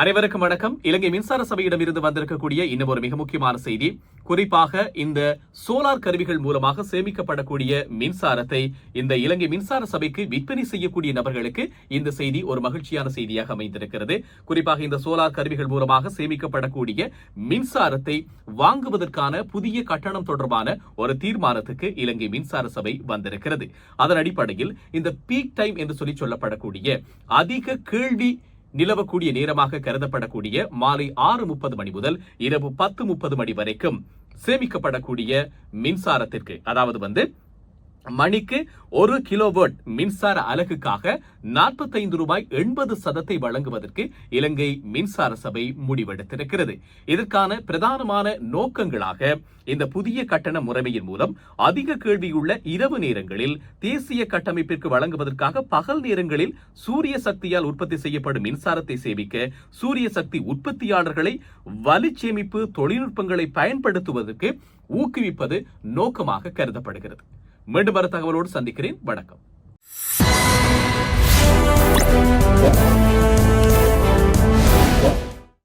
அனைவருக்கும் வணக்கம். இலங்கை மின்சார சபையிடம் இருந்து வந்திருக்கக்கூடிய இன்னும் ஒரு மிக முக்கியமான செய்தி. குறிப்பாக இந்த சோலார் கருவிகள் மூலமாக சேமிக்கப்படக்கூடிய மின்சாரத்தை இந்த இலங்கை மின்சார சபைக்கு விற்பனை செய்யக்கூடிய நபர்களுக்கு இந்த செய்தி ஒரு மகிழ்ச்சியான செய்தியாக அமைந்திருக்கிறது. குறிப்பாக இந்த சோலார் கருவிகள் மூலமாக சேமிக்கப்படக்கூடிய மின்சாரத்தை வாங்குவதற்கான புதிய கட்டணம் தொடர்பான ஒரு தீர்மானத்துக்கு இலங்கை மின்சார சபை வந்திருக்கிறது. அதன் அடிப்படையில் இந்த பீக் டைம் என்று சொல்லி சொல்லப்படக்கூடிய அதிக கேள்வி நிலவக்கூடிய நேரமாக கருதப்படக்கூடிய மாலை ஆறு முப்பது மணி முதல் இரவு பத்து முப்பது மணி வரைக்கும் சேமிக்கப்படக்கூடிய மின்சாரத்திற்கு அதாவது வந்து மணிக்கு ஒரு கிலோவாட் மின்சார அலகுக்காக நாற்பத்தைந்து ரூபாய் எண்பது சதத்தை வழங்குவதற்கு இலங்கை மின்சார சபை முடிவெடுத்திருக்கிறது. இதற்கான பிரதானமான நோக்கங்களாக இந்த புதிய கட்டண முறைமையின் மூலம் அதிக கேள்வியுள்ள இரவு நேரங்களில் தேசிய கட்டமைப்பிற்கு வழங்குவதற்காக பகல் நேரங்களில் சூரிய சக்தியால் உற்பத்தி செய்யப்படும் மின்சாரத்தை சேமிக்க சூரிய சக்தி உற்பத்தியாளர்களை வலிச்சேமிப்பு தொழில்நுட்பங்களை பயன்படுத்துவதற்கு ஊக்குவிப்பது நோக்கமாக கருதப்படுகிறது. மீண்டும் வர தகவலோடு சந்திக்கிறேன். வணக்கம்.